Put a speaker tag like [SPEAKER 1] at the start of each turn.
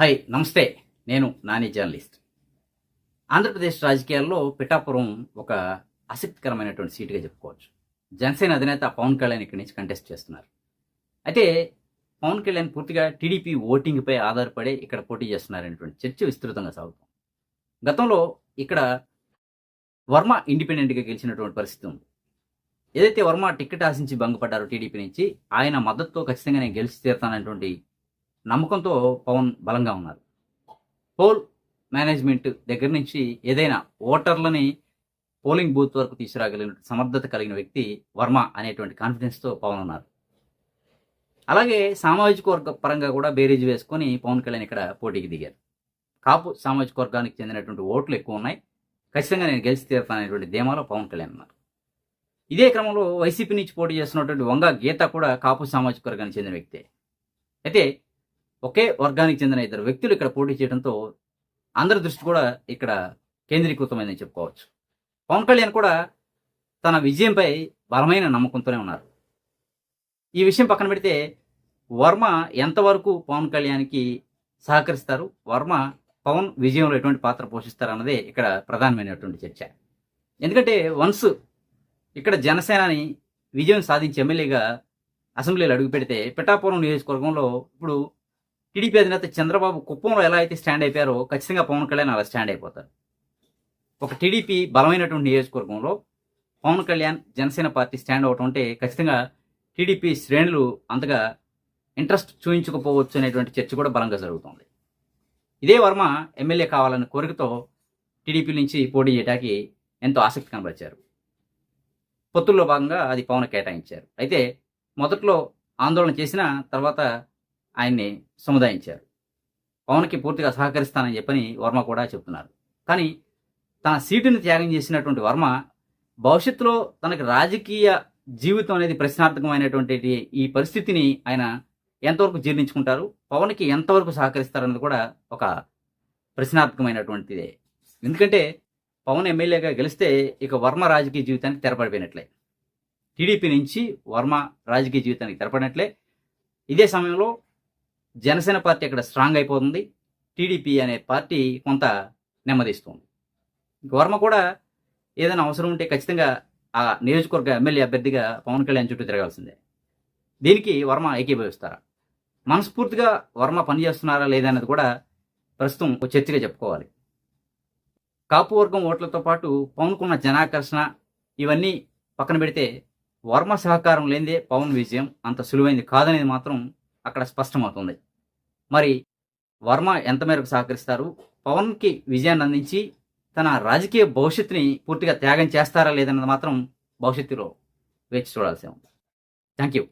[SPEAKER 1] Hi నమస్తే. నేను Nani journalist. Andhra Pradesh రాజకీయాల్లో పిఠాపురం ఒక ఆసక్తికరమైనటువంటి సీటుగా చెప్పుకోవచ్చు. జనసేన అధినేత పవన్ కళ్యాణ్ ఇక్కడి నుంచి కంటెస్ట్ చేస్తున్నారు. అయితే పవన్ కళ్యాణ్ పూర్తిగా టీడీపీ ఓటింగ్పై ఆధారపడి ఇక్కడ పోటీ చేస్తున్నారనేటువంటి చర్చ విస్తృతంగా సాగుతుంది. గతంలో ఇక్కడ వర్మ ఇండిపెండెంట్గా గెలిచినటువంటి పరిస్థితి ఉంది. ఏదైతే వర్మ టికెట్ ఆశించి భంగపడ్డారో టీడీపీ నుంచి ఆయన మద్దతుతో ఖచ్చితంగా నేను గెలిచి తీరుతానటువంటి నమ్మకంతో పవన్ బలంగా ఉన్నారు. పోల్ మేనేజ్మెంట్ దగ్గర నుంచి ఏదైనా ఓటర్లని పోలింగ్ బూత్ వరకు తీసుకురాగలిగిన సమర్థత కలిగిన వ్యక్తి వర్మ అనేటువంటి కాన్ఫిడెన్స్తో పవన్ ఉన్నారు. అలాగే సామాజిక వర్గ పరంగా కూడా బేరీజ్ వేసుకొని పవన్ కళ్యాణ్ ఇక్కడ పోటీకి దిగారు. కాపు సామాజిక వర్గానికి చెందినటువంటి ఓట్లు ఎక్కువ ఉన్నాయి. ఖచ్చితంగా నేను గెలిచి తీరుతాననేటువంటి ధీమాలో పవన్ కళ్యాణ్ ఉన్నారు. ఇదే క్రమంలో వైసీపీ నుంచి పోటీ చేస్తున్నటువంటి వంగ గీత కూడా కాపు సామాజిక వర్గానికి చెందిన వ్యక్తే. అయితే ఒకే వర్గానికి చెందిన ఇద్దరు వ్యక్తులు ఇక్కడ పోటీ చేయడంతో అందరి దృష్టి కూడా ఇక్కడ కేంద్రీకృతమైందని చెప్పుకోవచ్చు. పవన్ కళ్యాణ్ కూడా తన విజయంపై బలమైన నమ్మకంతోనే ఉన్నారు. ఈ విషయం పక్కన పెడితే వర్మ ఎంతవరకు పవన్ కళ్యాణ్కి సహకరిస్తారు? వర్మ పవన్ విజయంలో ఎటువంటి పాత్ర పోషిస్తారు అన్నదే ఇక్కడ ప్రధానమైనటువంటి చర్చ. ఎందుకంటే వన్స్ ఇక్కడ జనసేనని విజయం సాధించి ఎమ్మెల్యేగా అసెంబ్లీలో అడుగుపెడితే పిఠాపురం నియోజకవర్గంలో ఇప్పుడు టీడీపీ అధినేత చంద్రబాబు కుప్పంలో ఎలా అయితే స్టాండ్ అయిపోయారో ఖచ్చితంగా పవన్ కళ్యాణ్ అలా స్టాండ్ అయిపోతారు. ఒక టీడీపీ బలమైనటువంటి నియోజకవర్గంలో పవన్ కళ్యాణ్ జనసేన పార్టీ స్టాండ్ అవటం అంటే ఖచ్చితంగా టీడీపీ శ్రేణులు అంతగా ఇంట్రెస్ట్ చూపించకపోవచ్చు అనేటువంటి చర్చ కూడా బలంగా జరుగుతుంది. ఇదే వర్మ ఎమ్మెల్యే కావాలన్న కోరికతో టీడీపీ నుంచి పోటీ చేయడానికి ఎంతో ఆసక్తి కనబరిచారు. పొత్తుల్లో భాగంగా అది పవన్ కేటాయించారు. అయితే మొదట్లో ఆందోళన చేసిన తర్వాత ఆయన్ని సముదాయించారు. పవన్కి పూర్తిగా సహకరిస్తానని చెప్పని వర్మ కూడా చెప్తున్నారు. కానీ తన సీటుని త్యాగం చేసినటువంటి వర్మ భవిష్యత్తులో తనకి రాజకీయ జీవితం అనేది ప్రశ్నార్థకమైనటువంటి ఈ పరిస్థితిని ఆయన ఎంతవరకు జీర్ణించుకుంటారు? పవన్కి ఎంతవరకు సహకరిస్తారన్నది కూడా ఒక ప్రశ్నార్థకమైనటువంటిదే. ఎందుకంటే పవన్ ఎమ్మెల్యేగా గెలిస్తే ఇక వర్మ రాజకీయ జీవితానికి తెరపడిపోయినట్లే. టీడీపీ నుంచి వర్మ రాజకీయ జీవితానికి తెరపడినట్లే. ఇదే సమయంలో జనసేన పార్టీ అక్కడ స్ట్రాంగ్ అయిపోతుంది. టీడీపీ అనే పార్టీ కొంత నెమ్మదిస్తుంది. వర్మ కూడా ఏదైనా అవసరం ఉంటే ఖచ్చితంగా ఆ నియోజకవర్గ ఎమ్మెల్యే అభ్యర్థిగా పవన్ కళ్యాణ్ చుట్టూ తిరగాల్సిందే. దీనికి వర్మ ఏకీభవిస్తారా? మనస్ఫూర్తిగా వర్మ పనిచేస్తున్నారా లేదన్నది కూడా ప్రస్తుతం ఒక చర్చగా చెప్పుకోవాలి. కాపు వర్గం ఓట్లతో పాటు పవన్కున్న జనాకర్షణ ఇవన్నీ పక్కన పెడితే వర్మ సహకారం లేనిదే పవన్ విజయం అంత సులువైంది కాదనేది మాత్రం అక్కడ స్పష్టమవుతుంది. మరి వర్మ ఎంత మేరకు సహకరిస్తారు? పవన్కి విజయాన్ని అందించి తన రాజకీయ భవిష్యత్తుని పూర్తిగా త్యాగం చేస్తారా లేదన్నది మాత్రం భవిష్యత్తులో వేచి చూడాల్సి ఉంది. Thank you